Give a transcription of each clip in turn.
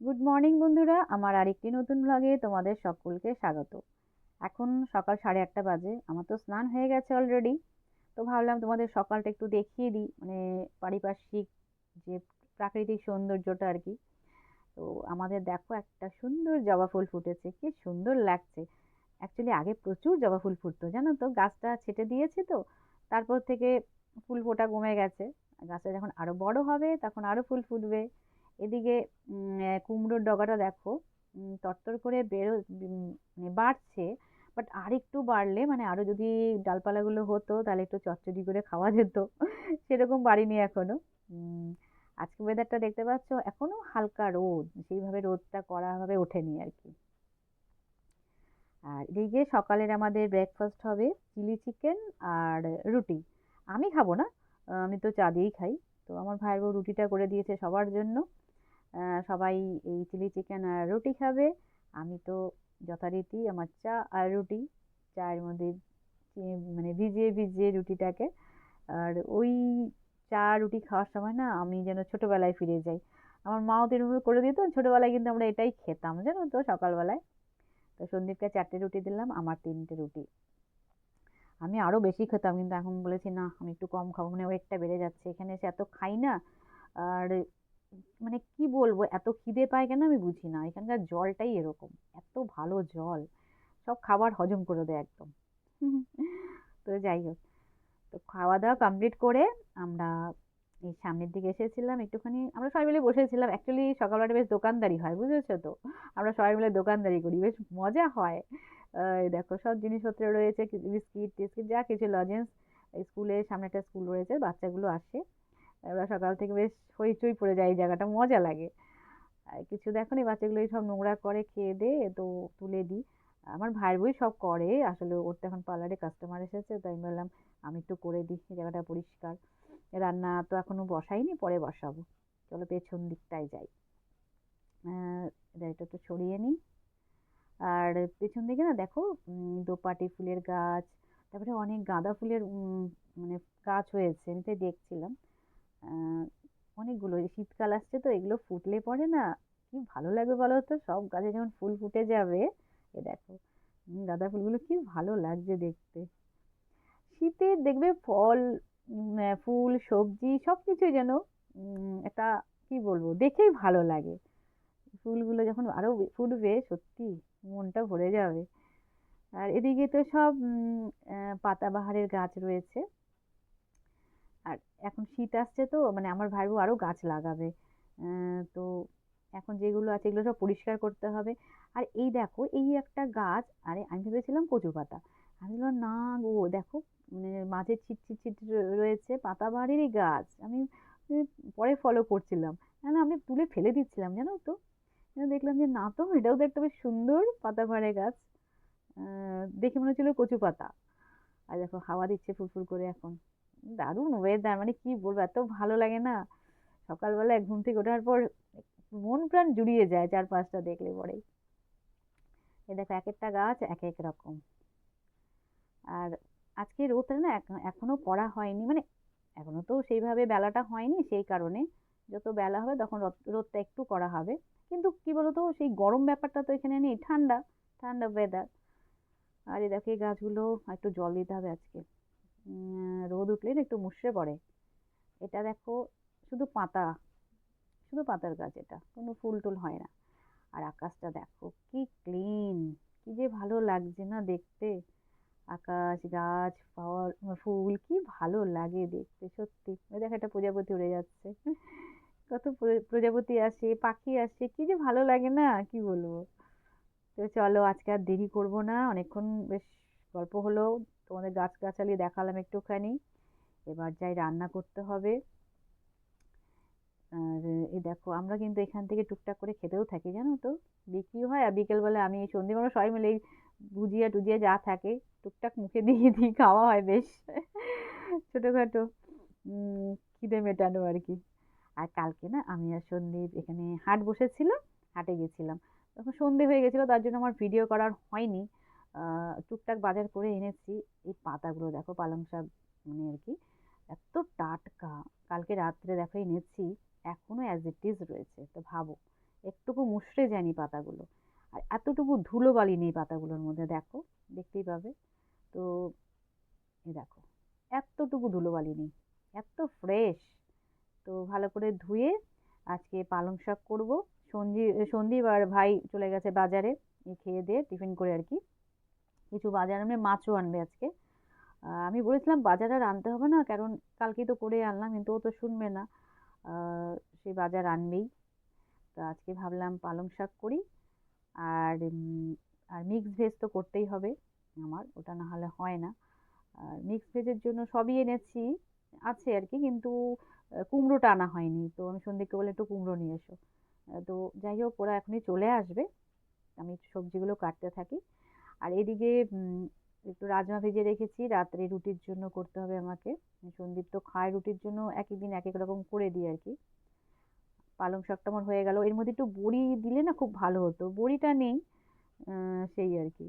Good morning বন্ধুরা। আমার আরেকটি নতুন ব্লগে তোমাদের সকলকে স্বাগত। এখন সকাল সাড়ে আটটা বাজে। আমার তো স্নান হয়ে গেছে অলরেডি তো ভাবলাম তোমাদের সকালটা একটু দেখিয়ে দিই। মানে পারিপার্শ্বিক যে প্রাকৃতিক সৌন্দর্যটা আর কি। তো আমাদের দেখো একটা সুন্দর জবা ফুল ফুটেছে। কি সুন্দর লাগছে। অ্যাকচুয়ালি আগে প্রচুর জবা ফুল ফুটতো, জানো তো? গাছটা ছেটে দিয়েছে তো। তারপর থেকে ফুল ফোটা কমে গেছে। গাছটা যখন আরও বড় হবে, তখন আরও ফুল ফুটবে। এদিকে কুমড়োর ডগাটা দেখো তরতর করে বেরো মানে বাড়ছে বাট আর একটু বাড়লে মানে আরও যদি ডালপালাগুলো হতো, তাহলে একটু চচ্চড়ি করে খাওয়া যেত। সেরকম বাড়িনি এখনও। আজকে ওয়েদারটা দেখতে পাচ্ছ, এখনও হালকা রোদ, সেইভাবে রোদটা কড়াভাবে ওঠেনি আর কি। আর এদিকে সকালের আমাদের ব্রেকফাস্ট হবে চিলি চিকেন আর রুটি। আমি খাব না আমি তো চা দিয়েই খাই, তো আমার ভাইয়ের বউ রুটিটা করে দিয়েছে সবার জন্য। সবাই এই চিলি চিকেন আর রুটি খাবে। আমি তো যথারীতি আমার চা আর রুটি, চায়ের মধ্যে মানে ভিজিয়ে ভিজিয়ে রুটিটাকে। আর ওই চা, রুটি খাওয়ার সময় না আমি যেন ছোটোবেলায় ফিরে যাই। আমার মাও তো করে দিত, ছোটোবেলায় কিন্তু আমরা এটাই খেতাম, জানো তো, সকালবেলায়। তো সন্দীপকে চারটে রুটি দিলাম, আমার তিনটে রুটি। আমি আরও বেশি খেতাম, কিন্তু এখন বলেছি, না, আমি একটু কম খাব। মানে ওয়েটটা বেড়ে যাচ্ছে। এখানে এসে এত খাই না, আর মানে কি বলব, এত খিদে পায় কেন আমি বুঝি না। এখানকার জলটাই এরকম, এত ভালো জল। সব খাবার হজম করে দেয় একদম। তো যাই হোক, তো খাওয়া দাওয়া কমপ্লিট করে আমরা এই সামনের দিকে এসেছিলাম একটুখানি। আমরা সবাই মিলে বসেছিলাম। অ্যাকচুয়ালি সকালবেলা বেশ দোকানদারি হয়, বুঝেছ তো? আমরা সবাই মিলে দোকানদারি করি, বেশ মজা হয়। দেখো, সব জিনিসপত্র রয়েছে বিস্কিট টিস্কিট যা কিছু লজেন্স স্কুলের সামনে একটা স্কুল রয়েছে, বাচ্চাগুলো আসে। ওরা সকাল থেকে বেশ হইচই পড়ে যায়, এই জায়গাটা মজা লাগে। আর কিছু দেখো নি, বাচ্চাগুলো সব নোংরা করে খেয়ে দে, তো তুলে দিই আমার ভাইয়ের বই সব করে, আসলে ওর তো এখন পার্লারে কাস্টমার এসেছে তো আমি বললাম, আমি একটু করে দিই জায়গাটা পরিষ্কার। রান্না তো এখনও বসাইনি, পরে বসাবো। চলো পেছন দিকটায় যাই। এটা একটু ছড়িয়ে নিই। আর পেছন দিকে না দেখো দোপাটি ফুলের গাছ, তারপরে অনেক গাঁদা ফুলের মানে গাছ হয়েছে, আমি তাই দেখছিলাম। অনেকগুলো শীতকাল আসছে তো, এগুলো ফুটলে পরে না কি ভালো লাগবে বলো তো সব গাছে যখন ফুল ফুটে যাবে, এ দেখো গাঁদা ফুলগুলো কি ভালো লাগছে দেখতে। শীতে দেখবে ফল ফুল, সবজি সব কিছুই যেন একটা কি বলব, দেখেই ভালো লাগে। ফুলগুলো যখন আরও ফুটবে, সত্যি মনটা ভরে যাবে। আর এদিকে তো সব পাতাবাহারের গাছ রয়েছে। আর এখন শীত আসছে তো মানে আমার ভাইবো আরও গাছ লাগাবে। তো এখন যেগুলো আছে এগুলো সব পরিষ্কার করতে হবে। আর এই দেখো, এই একটা গাছ, আরে আমি ভেবেছিলাম কচু পাতা। আমি বললাম, না গো, দেখো মানে মাঝে ছিট ছিট ছিট রয়েছে পাতাবাহারেরই গাছ। আমি পরে ফলো করছিলাম। না আমি তুলে ফেলে দিচ্ছিলাম, জানো তো। দেখলাম যে, না তো, এটাও তো একটা বেশ সুন্দর পাতাবাহারের গাছ। দেখে মনে হচ্ছিল কচু পাতা আর দেখো, হাওয়া দিচ্ছে ফুরফুর করে এখন। দারুণ ওয়েদার মানে কি বলব, এত ভালো লাগে না। সকালবেলায় ঘুম থেকে ওঠার পর মন প্রাণ জুড়িয়ে যায় চার পাঁচটা দেখলে পরেই এ দেখো, এক একটা গাছ এক এক রকম। আর আজকে রোদটা না এখনও করা হয়নি মানে এখনও তো সেইভাবে বেলাটা হয়নি সেই কারণে। যত বেলা হবে তখন রোদটা একটু করা হবে। কিন্তু কি বলতো, সেই গরম ব্যাপারটা তো এখানে নেই, ঠান্ডা ঠান্ডা ওয়েদার আর এই দেখো, এই গাছগুলো একটু জল দিতে হবে আজকে। রোদ উঠলে না একটু মুষড়ে পড়ে। এটা দেখো, শুধু পাতা, শুধু পাতার গাছ এটা, কোনো ফুল টুল হয় না। আর আকাশটা দেখো, কি ক্লিন কি যে ভালো লাগছে না দেখতে। আকাশ, গাছ, ফল, ফুল, কি ভালো লাগে দেখতে, সত্যি। ওই দেখো, একটা প্রজাপতি উড়ে যাচ্ছে। কত প্রজাপতি আসে, পাখি আসে, কি যে ভালো লাগে না, কি বলব। তো চলো, আজকে আর দেরি করব না, অনেকক্ষণ বেশ গল্প হলো। তোমাদের গাছগাছালি দেখালাম একটুখানি। এবার যাই রান্না করতে হবে। আর এই দেখো, আমরা কিন্তু এখান থেকে টুকটাক করে খেতেও থাকি, জানো তো? বিক্রি হয় আর বিকেলবেলা আমি এই সন্ধ্যেবেলা সবাই মিলে এই ভুজিয়া টুজিয়া যা থাকে, টুকটাক মুখে দিয়ে দিই, খাওয়া হয় বেশ। ছোটোখাটো খিদে মেটানো আর কি। আর কালকে না আমি আর সন্দীপ এখানে হাট বসেছিল হাটে গেছিলাম। তখন সন্ধে হয়ে গেছিল, তার জন্য আমার ভিডিও করার হয়নি। টুকটাক বাজার করে এনেছি। এই পাতাগুলো দেখো, পালং শাক মানে আর কি, এত টাটকা। কালকে রাত্রে দেখো এনেছি এখনও অ্যাজ ইট ইজ রয়েছে। তো ভাবো, একটুকু মুষড়ে যায়নি পাতাগুলো। আর এতটুকু ধুলোবালি নেই পাতাগুলোর মধ্যে, দেখো, দেখতেই পাবে। তো এই দেখো, এতটুকু ধুলোবালি নেই, এত ফ্রেশ তো ভালো করে ধুয়ে আজকে পালং শাক করব। সন্ধি সন্দীপ আর ভাই চলে গেছে বাজারে খেয়ে দিয়ে টিফিন করে আর কি। কিছু বাজার আনবে মাছও আনবে আজকে। আমি বলেছিলাম বাজার আর আনতে হবে না, কারণ কালকেই তো করে আনলাম, কিন্তু ও তো শুনবে না। সে বাজার আনবেই। তো আজকে ভাবলাম পালং শাক করি, আর আর মিক্স ভেজ তো করতেই হবে আমার, ওটা না হলে হয় না। আর মিক্স ভেজের জন্য সবই এনেছি, আছে আর কি, কিন্তু কুমড়োটা আনা হয়নি। তো আমি সন্দীপকে বলে একটু কুমড়ো নিয়ে এসো। তো যাই হোক, ওরা এখনই চলে আসবে। আমি সবজিগুলো কাটতে থাকি। আর এদিকে একটু রাজমা ভেজে রেখেছি, রাত্রে রুটির জন্য করতে হবে আমাকে। সন্দীপ তো খায় রুটির জন্য এক এক দিন এক এক রকম করে দিই আর কি। পালং শাকটা আমার হয়ে গেল। এর মধ্যে একটু বড়ি দিলে না খুব ভালো হতো। বড়িটা নেই সেই আর কি।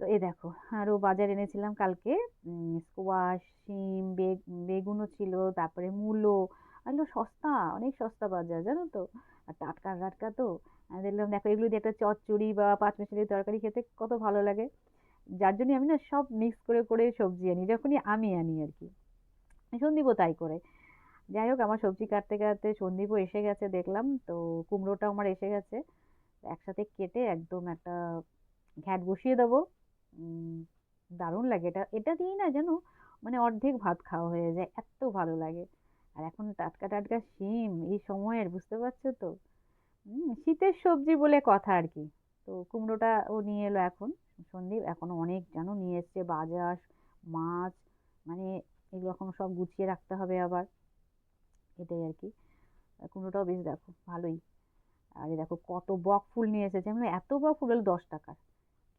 তো এই দেখো আরও বাজার এনেছিলাম কালকে স্কোয়াশ শিম, বেগ, বেগুনও ছিল, তারপরে মূলো এগুলো সস্তা, অনেক সস্তা বাজার, জানো তো? আর টাটকা টাটকা তো। দেখলাম, দেখো, এগুলো দিয়ে একটা চচ্চড়ি বা পাঁচমিশালি তরকারি খেতে কত ভালো লাগে। যার জন্য আমি না সব মিক্স করে করে সবজি আনি, যখনই আমি আনি আর কি। সন্দীপও তাই করে। যাই হোক, আমার সবজি কাটতে কাটতে সন্দীপও এসে গেছে, দেখলাম। তো কুমড়োটাও আমার এসে গেছে। একসাথে কেটে একদম একটা ঘ্যাট বসিয়ে দেবো। দারুণ লাগে এটা। এটা দিয়েই না যেন মানে অর্ধেক ভাত খাওয়া হয়ে যায়, এত ভালো লাগে। আর এখন টাটকা টাটকা শিম, এই সময়ের, বুঝতে পারছ তো? শীতের সবজি বলে কথা আর কি। তো কুমড়োটা ও নিয়ে এলো এখন সন্দীপ এখনও অনেক জানো নিয়ে এসছে বাজার মাছ মানে এগুলো সব গুছিয়ে রাখতে হবে আবার। এটাই আর কি। কুমড়োটাও বেশ দেখো ভালোই। আর দেখো কত বক ফুল নিয়ে এসেছে বললাম, এত বক ফুল হলো দশ টাকার।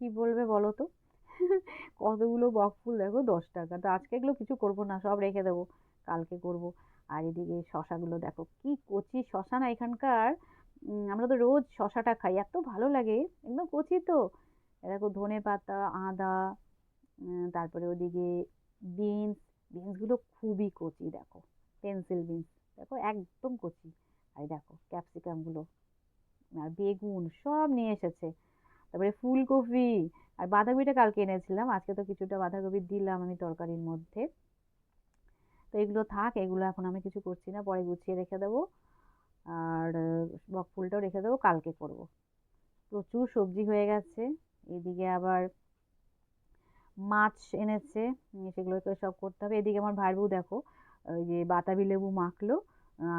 কি বলবে বলো তো? কতগুলো বক ফুল দেখো দশ টাকা। তো আজকে এগুলো কিছু করব না সব রেখে দেবো কালকে করব। আর এদিকে শশাগুলো দেখো কি কচি শশা না এখানকার। আমরা তো রোজ শশাটা খাই, এত ভালো লাগে, একদম কচি তো। দেখো ধনে পাতা, আদা তারপরে ওদিকে বিনস, বিনসগুলো খুবই কচি, দেখো, পেন্সিল বিনস, দেখো, একদম কচি। আর দেখো ক্যাপসিকামগুলো, আর বেগুন, সব নিয়ে এসেছে। তারপরে ফুলকপি, আর বাঁধাকপিটা কালকে এনেছিলাম, আজকে তো কিছুটা বাঁধাকপি দিলাম আমি তরকারির মধ্যে। তো এগুলো থাক, এগুলো এখন আমি কিছু করছি না, পরে গুছিয়ে রেখে দেবো। আর বক ফুলটাও রেখে দেবো, কালকে করব। প্রচুর সবজি হয়ে গেছে, এদিকে আবার মাছ এনেছে সেগুলোকে সব করতে হবে। এদিকে আমার ভাইবু দেখো, ওই যে বাতাবি লেবু মাখলো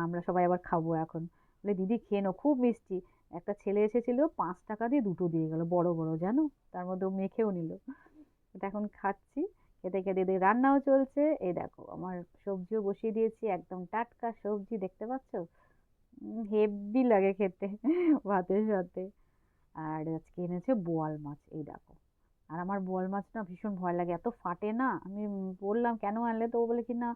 আমরা সবাই আবার খাব এখন। বলে, দিদি, খেয়ে নাও, খুব মিষ্টি। একটা ছেলে এসেছিল, পাঁচ টাকা দিয়ে দুটো দিয়ে গেল, বড় বড়, জানো? তার মধ্যে মেখেও নিল। এটা এখন খাচ্ছি, খেতে খেতে এদিকে রান্নাও চলছে। এই দেখো, আমার সবজিও বসিয়ে দিয়েছি, একদম টাটকা সবজি, দেখতে পাচ্ছ? হেভি লাগে খেতে, ভাতের সাথে। আর আজকে এনেছে বোয়াল মাছ, এই দেখো। আর আমার বোয়াল মাছ না ভীষণ ভয় লাগে, এত ফাটে না। আমি বললাম, কেন আনলে? তো ও বলে কি, না,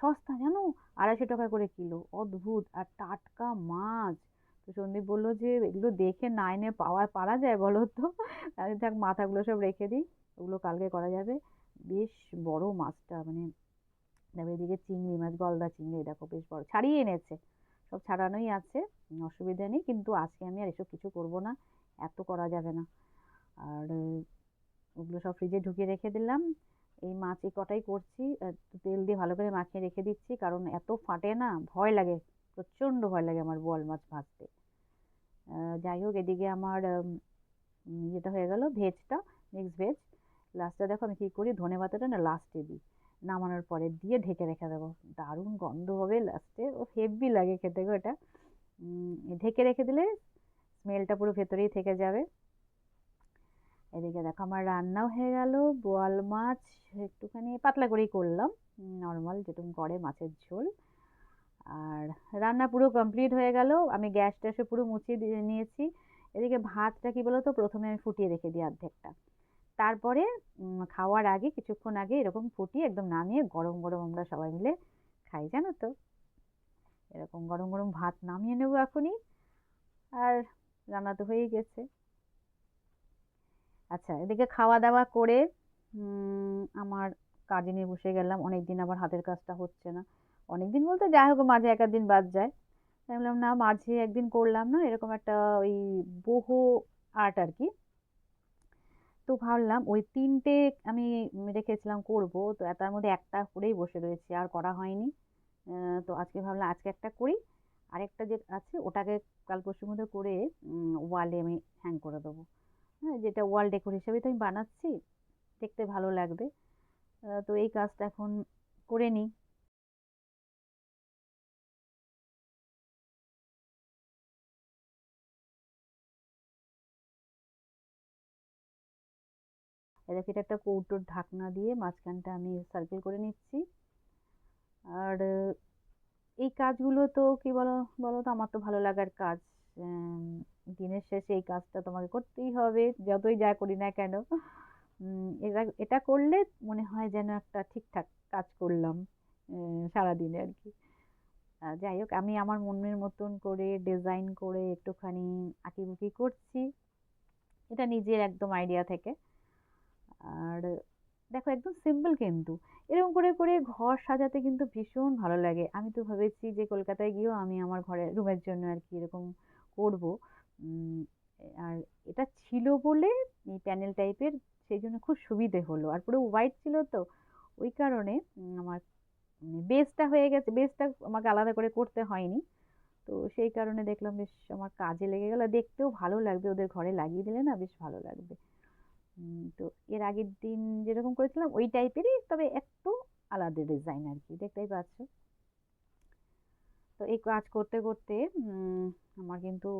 সস্তা, জানো? আড়াইশো টাকা করে কিলো, অদ্ভুত। আর টাটকা মাছ। তো সন্দীপ বলল যে, এগুলো দেখে না এনে পাওয়া, পারা যায় বলো তো? আমি থাক, মাথাগুলো সব রেখে দিই, ওগুলো কালকে করা যাবে। বেশ বড় মাছটা মানে এদিকে চিংড়ি মাছ, গলদা চিংড়ি দেখো, বেশ বড়। ছাড়িয়ে এনেছে। সব ছাড়ানোই আছে অসুবিধা নেই কিন্তু আজকে আমি আর এসব কিছু করব না এত করা যাবে না। আর ওগুলো সব ফ্রিজে ঢুকিয়ে রেখে দিলাম এই মাছ এই কটাই করছি তেল দিয়ে ভালো করে মাখিয়ে রেখে দিচ্ছি কারণ এত ফাটে না ভয় লাগে প্রচণ্ড ভয় লাগে আমার বোয়াল মাছ ভাজতে। যাই হোক এদিকে আমার উম, হয়ে গেল ভেজটা মিক্স ভেজ লাস্টে দেখো আমি কী করি ধনে পাতাটা না লাস্টে দিই। নামানোর পরে দিয়ে ঢেকে রেখে দেবো। দারুণ গন্ধ হবে লাস্টে ও হেভি লাগে খেতে গো এটা। ঢেকে রেখে দিলে স্মেলটা পুরো ভেতরেই থেকে যাবে। এদিকে দেখো আমার রান্নাও হয়ে গেল। বোয়াল মাছ একটুখানি পাতলা করেই করলাম। নর্মাল যেরকম করে মাছের ঝোল। আর রান্না পুরো কমপ্লিট হয়ে গেল। আমি গ্যাস ট্যাসে পুরো মুছিয়ে দিয়ে নিয়েছি। এদিকে ভাতটা কি বলো তো প্রথমে আমি ফুটিয়ে রেখে দিই অর্ধেকটা। তারপরে খাওয়ার আগে, কিছুক্ষণ আগে এরকম ফুটিয়ে একদম নামিয়ে গরম গরম আমরা সবাই মিলে খাই, জানো তো? এরকম গরম গরম ভাত নামিয়ে নেব এখনই। আর রান্না তো হয়েই গেছে। আচ্ছা এদিকে খাওয়া দাওয়া করে আমার কাজে নিয়ে বসে গেলাম। অনেক দিন আবার হাতের কাজটা হচ্ছে না। অনেক দিন বলতে যাই হোক, মাঝে এক দিন বাদ যায়। বললাম, না, মাঝে একদিন করলাম না। এরকম একটা ওই বহু আর্ট আর কি। তো ভাবলাম ওই তিনটে আমি রেখেছিলাম করব। তো তার মধ্যে একটা করেই বসে রয়েছি, আর করা হয়নি। তো আজকে ভাবলাম আজকে একটা করি। আরেকটা যে আছে ওটাকে কাল পরশুর মধ্যে করে ওয়ালে আমি হ্যাং করে দেবো। হ্যাঁ যেটা ওয়াল ডেকোর হিসেবে তো আমি বানাচ্ছি, দেখতে ভালো লাগবে। তো এই কাজটা এখন করে নিই। এদেরকে এটা একটা কৌটোর ঢাকনা দিয়ে মাঝখানটা আমি সার্কেল করে নিচ্ছি। আর এই কাজগুলো তো কি বলো বলো তো? আমার তো ভালো লাগার কাজ। দিনের শেষে এই কাজটা তোমাকে করতেই হবে, যতই যা করি না কেন। এটা এটা করলে মনে হয় যেন একটা ঠিকঠাক কাজ করলাম সারাদিনে আর কি। যাই হোক, আমি আমার মনের মতন করে ডিজাইন করে একটুখানি আঁকিবুকি করছি। এটা নিজের একদম আইডিয়া থেকে। আর দেখো একদম সিম্পল কিন্তু। এরকম করে করে ঘর সাজাতে কিন্তু ভীষণ ভালো লাগে। আমি তো ভেবেছি যে কলকাতায় গিয়েও আমি আমার ঘরের রুমের জন্য আর কি এরকম করব। আর এটা ছিল বলে এই প্যানেল টাইপের সেই জন্য খুব সুবিধে হলো। আর পুরো হোয়াইট ছিল তো, ওই কারণে আমার বেসটা হয়ে গেছে। বেসটা আমাকে আলাদা করে করতে হয়নি। তো সেই কারণে দেখলাম, বেশ আমার কাজে লেগে গেল। দেখতেও ভালো লাগবে, ওদের ঘরে লাগিয়ে দিলে না বেশ ভালো লাগবে। তো এর আগের দিন যেরকম করেছিলাম, ওই টাইপেরই তবে একটু আলাদা ডিজাইন আর কি, দেখতেই পাচ্ছ। তো এই কাজ করতে করতে আমার কিন্তু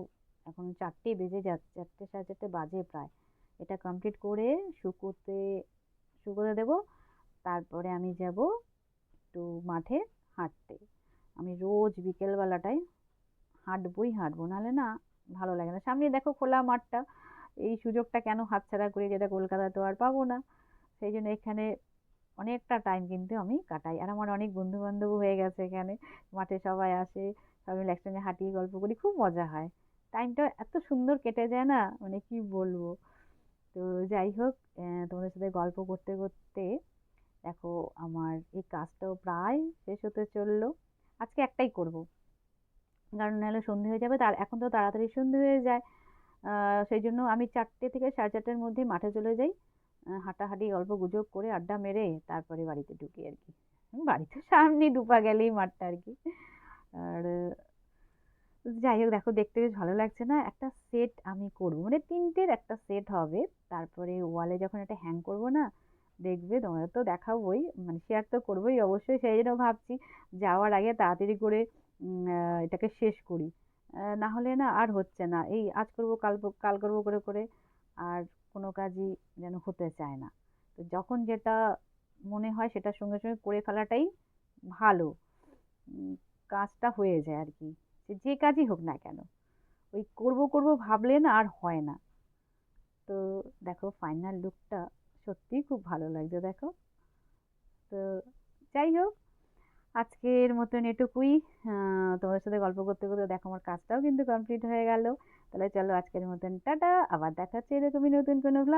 এখন চারটে বেজে যাচ্ছে চারটে সাড়ে চারটে বাজে প্রায়। এটা কমপ্লিট করে শুকোতে শুকোতে দেবো, তারপরে আমি যাব একটু মাঠে হাঁটতে। আমি রোজ বিকেলবেলাটায় হাঁটবই হাঁটবো, নাহলে না ভালো লাগে না। সামনে দেখো খোলা মাঠটা এই সুযোগটা কেন হাতছাড়া করি যেটা কলকাতায় তো আর পাবো না? সেই জন্য এখানে অনেকটা টাইম কিন্তু আমি কাটাই। আর আমার অনেক বন্ধু বান্ধবও হয়ে গেছে এখানে। মাঠে সবাই আসে, সবাই মিলে একসঙ্গে হাঁটি গল্প করি, খুব মজা হয়। টাইমটা এত সুন্দর কেটে যায় না? মানে কি বলব? তো যাই হোক তোমাদের সাথে গল্প করতে করতে দেখো আমার এই কাজটাও প্রায় শেষ হতে চলল। আজকে একটাই করব। কারণ নাহলে সন্ধে হয়ে যাবে, তার এখন তো তাড়াতাড়ি সন্ধে হয়ে যায়। সেই জন্য আমি চারটে থেকে সাড়ে চারটের মধ্যে মাঠে চলে যাই। হাঁটাহাঁটি গল্প গুজব করে আড্ডা মেরে তারপরে বাড়িতে ঢুকি আর কি। বাড়িতে সামনে দুপা গেলেই মাঠটা আর কি। আর, যাই হোক, দেখো দেখতে বেশ ভালো লাগছে না। একটা সেট আমি করব। মানে তিনটের একটা সেট হবে। তারপরে ওয়ালে যখন একটা হ্যাং করব না, দেখবে তোমাদের তো দেখাবোই। মানে শেয়ার তো করবোই অবশ্যই। সেই জন্য ভাবছি যাওয়ার আগে তাড়াতাড়ি করে এটাকে শেষ করি। না হলে না আর হচ্ছে না। এই আজ করব, কাল কাল করব করে করে আর কোনো কাজই যেন হতে চায় না। তো যখন যেটা মনে হয় সেটার সঙ্গে সঙ্গে করে ফেলাটাই ভালো। কাজটা হয়ে যায় আর কি। যে কাজই হোক না কেন। ওই করব করব ভাবলে না আর হয় না। তো দেখো ফাইনাল লুকটা সত্যিই খুব ভালো লাগছে, দেখো। তো যাই হোক আজকের মতন এটুকুই। তোমাদের সাথে গল্প করতে করতে দেখো আমার কাজটাও কিন্তু কমপ্লিট হয়ে গেল। তাহলে চলো আজকের মতন, টাটা। আবার দেখা হচ্ছে এরকমই নতুন কোনো vlog